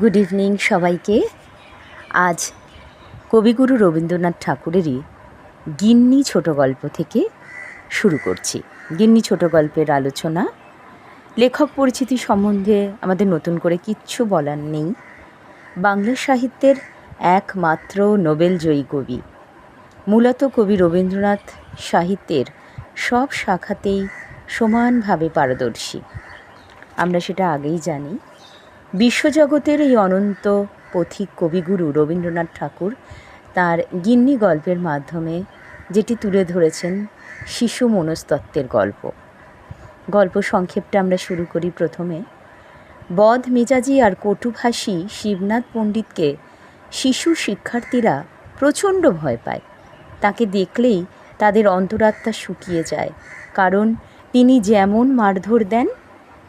Good evening সবাইকে। আজ কবিগুরু রবীন্দ্রনাথ ঠাকুরেরই গিন্নি ছোট গল্প থেকে শুরু করছি। গিন্নি ছোট গল্পের আলোচনা। লেখক পরিচিতি সম্বন্ধে আমাদের নতুন করে কিচ্ছু বলার নেই। বাংলা সাহিত্যের একমাত্র নোবেল জয়ী কবি। মূলত কবি রবীন্দ্রনাথ সাহিত্যের সব শাখাতেই সমানভাবে পারদর্শী। আমরা সেটা আগেই জানি। বিশ্বজগতের এই অনন্ত পথিক কবিগুরু রবীন্দ্রনাথ ঠাকুর তার গিন্নি গল্পের মাধ্যমে যেটি তুলে ধরেছেন শিশু মনস্তত্ত্বের গল্প। গল্প সংক্ষেপটা আমরা শুরু করি প্রথমে। বদ মেজাজি আর কটুভাষী শিবনাথ পণ্ডিতকে শিশু শিক্ষার্থীরা প্রচণ্ড ভয় পায়। তাকে দেখলেই তাদের অন্তরাত্মা শুকিয়ে যায়, কারণ তিনি যেমন মারধর দেন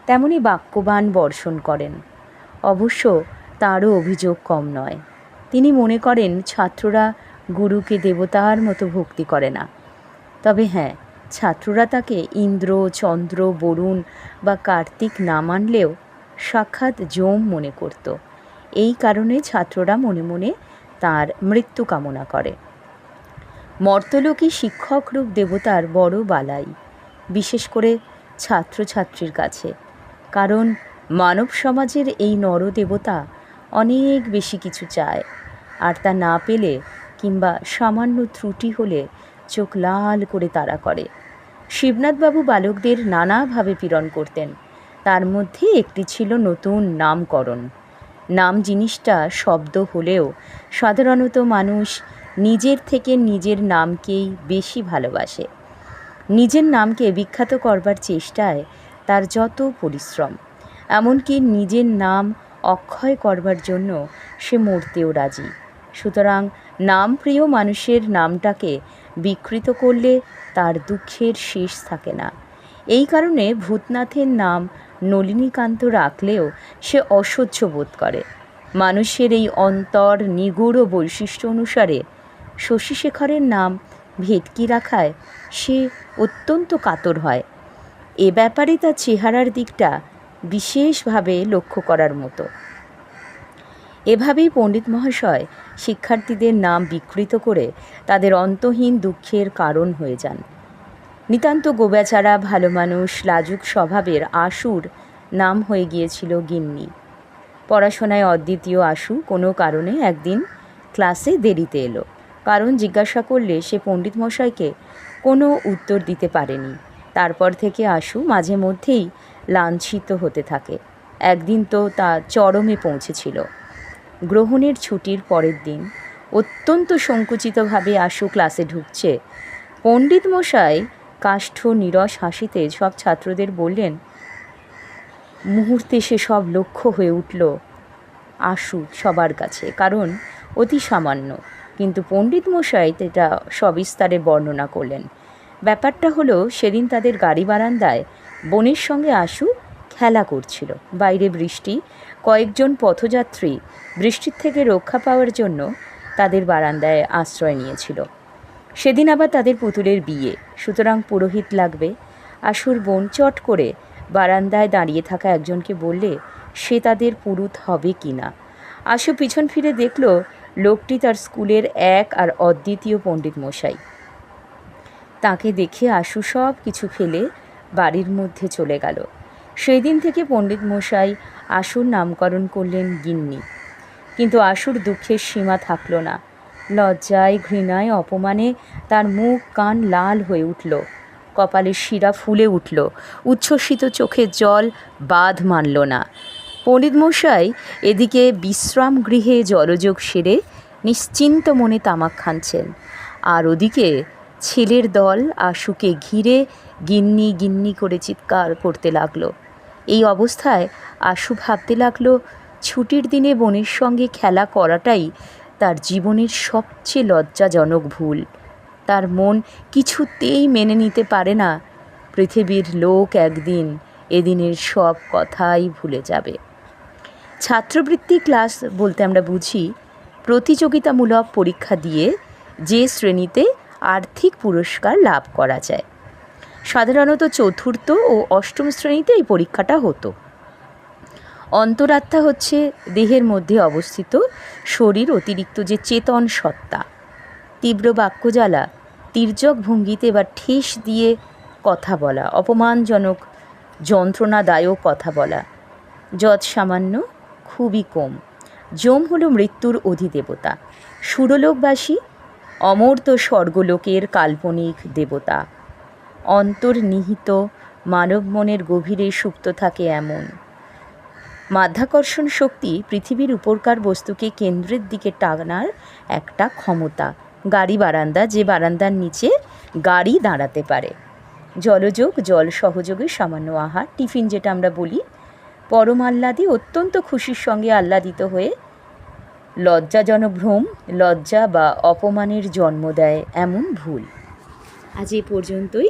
তেমনই বাক্যবান বর্ষণ করেন। অবশ্য তারও অভিযোগ কম নয়। তিনি মনে করেন ছাত্ররা গুরুকে দেবতার মতো ভক্তি করে না। তবে হ্যাঁ ছাত্ররা তাকে ইন্দ্র, চন্দ্র, বরুণ বা কার্তিক না মানলেও সাক্ষাৎ যম মনে করত। এই কারণে ছাত্ররা মনে মনে তার মৃত্যু কামনা করে। মর্তলোকী শিক্ষকরূপ দেবতার বড় বালাই, বিশেষ করে ছাত্রছাত্রীর কাছে। কারণ মানব সমাজের এই নরদেবতা অনেক বেশি কিছু চায়, আর তা না পেলে কিংবা সামান্য ত্রুটি হলে চোখ লাল করে তাড়া করে। শিবনাথবাবু বালকদের নানাভাবে পীড়ন করতেন। তার মধ্যে একটি ছিল নতুন নামকরণ। নাম জিনিসটা শব্দ হলেও সাধারণত মানুষ নিজের থেকে নিজের নামকেই বেশি ভালোবাসে। নিজের নামকে বিখ্যাত করবার চেষ্টায় তার যত পরিশ্রম। এমনকি নিজের নাম অক্ষয় করবার জন্য সে মরতেও রাজি। সুতরাং নাম প্রিয় মানুষের নামটাকে বিকৃত করলে তার দুঃখের শেষ থাকে না। এই কারণে ভূতনাথের নাম নলিনীকান্ত রাখলেও সে অসহ্য বোধ করে। মানুষের এই অন্তর, নিগুড় বৈশিষ্ট্য অনুসারে শশীশেখরের নাম ভেটকি রাখায় সে অত্যন্ত কাতর হয়। এ ব্যাপারে তার চেহারার দিকটা বিশেষভাবে লক্ষ্য করার মতো। এভাবেই পণ্ডিত মহাশয় শিক্ষার্থীদের নাম বিকৃত করে তাদের অন্তহীন দুঃখের কারণ হয়ে যান। নিতান্ত গোবেচারা, ভালো মানুষ, লাজুক স্বভাবের আশুর নাম হয়ে গিয়েছিল গিন্নি। পড়াশোনায় অদ্বিতীয় আশু কোনো কারণে একদিন ক্লাসে দেরিতে এলো। কারণ জিজ্ঞাসা করলে সে পণ্ডিত মশাইকে কোনো উত্তর দিতে পারেনি। তারপর থেকে আশু মাঝে মধ্যেই লাঞ্ছিত হতে থাকে। একদিন তো তা চরমে পৌঁছেছিল। গ্রহণের ছুটির পরের দিন অত্যন্ত সংকুচিতভাবে আশু ক্লাসে ঢুকছে। পণ্ডিত মশাই কাষ্ঠ, নিরস হাসিতে সব ছাত্রদের বললেন, মুহূর্তে সে সব লক্ষ্য হয়ে উঠল আশু সবার কাছে, কারণ অতি সামান্য। কিন্তু পণ্ডিত মশাই এটা সবিস্তারে বর্ণনা করলেন। ব্যাপারটা হলো, সেদিন তাদের গাড়ি বারান্দায় বোনের সঙ্গে আশু খেলা করছিল। বাইরে বৃষ্টি, কয়েকজন পথযাত্রী বৃষ্টির থেকে রক্ষা পাওয়ার জন্য তাদের বারান্দায় আশ্রয় নিয়েছিল। সেদিন আবার তাদের পুতুলের বিয়ে। সুতরাং পুরোহিত লাগবে। আশুর বোন চট করে বারান্দায় দাঁড়িয়ে থাকা একজনকে বললে, সে তাদের পুরুত হবে কি না? আশু পিছন ফিরে দেখল, লোকটি তার স্কুলের এক আর অদ্বিতীয় পণ্ডিত মশাই তাকে দেখে আশু সব কিছু ফেলে বাড়ির মধ্যে চলে গেল। সেই দিন থেকে পণ্ডিত মশাই আশুর নামকরণ করলেন গিন্নি। কিন্তু আশুর দুঃখের সীমা থাকল না। লজ্জায়, ঘৃণায়, অপমানে তার মুখ, কান লাল হয়ে উঠল। কপালের শিরা ফুলে উঠল। উচ্ছ্বসিত চোখের জল বাঁধ মানল না। পণ্ডিত মশাই এদিকে বিশ্রাম গৃহে জলযোগ সেরে নিশ্চিন্ত মনে তামাক খাচ্ছেন আর ওদিকে ছেলের দল আশুকে ঘিরে গিন্নি গিন্নি করে চিৎকার করতে লাগল। এই অবস্থায় আশু ভাবতে লাগল, ছুটির দিনে বোনের সঙ্গে খেলা করাটাই তার জীবনের সবচেয়ে লজ্জাজনক ভুল। তার মন কিছুতেই মেনে নিতে পারে না। পৃথিবীর লোক একদিন এদিনের সব কথাই ভুলে যাবে। ছাত্রবৃত্তি ক্লাস বলতে আমরা বুঝি, প্রতিযোগিতামূলক পরীক্ষা দিয়ে যে শ্রেণীতে আর্থিক পুরস্কার লাভ করা যায়। সাধারণত চতুর্থ ও অষ্টম শ্রেণীতে এই পরীক্ষাটা হতো। অন্তরাত্মা হচ্ছে দেহের মধ্যে অবস্থিত শরীর অতিরিক্ত যে চেতন সত্তা। তীব্র বাক্যজ্বালা, তির্যক ভঙ্গিতে বা ঠেস দিয়ে কথা বলা, অপমানজনক, যন্ত্রণাদায়ক কথা বলা। যৎ সামান্য, খুবই কম। যম হল মৃত্যুর অধিদেবতা। সুরলোকবাসী, অমর্ত্য স্বর্গলোকের কাল্পনিক দেবতা। অন্তর্নিহিত মানব মনের গভীরে সুপ্ত থাকে এমন। মাধ্যাকর্ষণ শক্তি পৃথিবীর উপরকার বস্তুকে কেন্দ্রের দিকে টানার একটা ক্ষমতা। গাড়ি বারান্দা, যে বারান্দার নিচে গাড়ি দাঁড়াতে পারে। জলযোগ, জল সহযোগে সামান্য আহার, টিফিন যেটা আমরা বলি। পরম আহ্লাদে অত্যন্ত খুশির সঙ্গে আহ্লাদিত হয়ে লজ্জাজনক ভ্রম, লজ্জা বা অপমানের জন্ম দেয় এমন ভুল। আজ এ পর্যন্তই।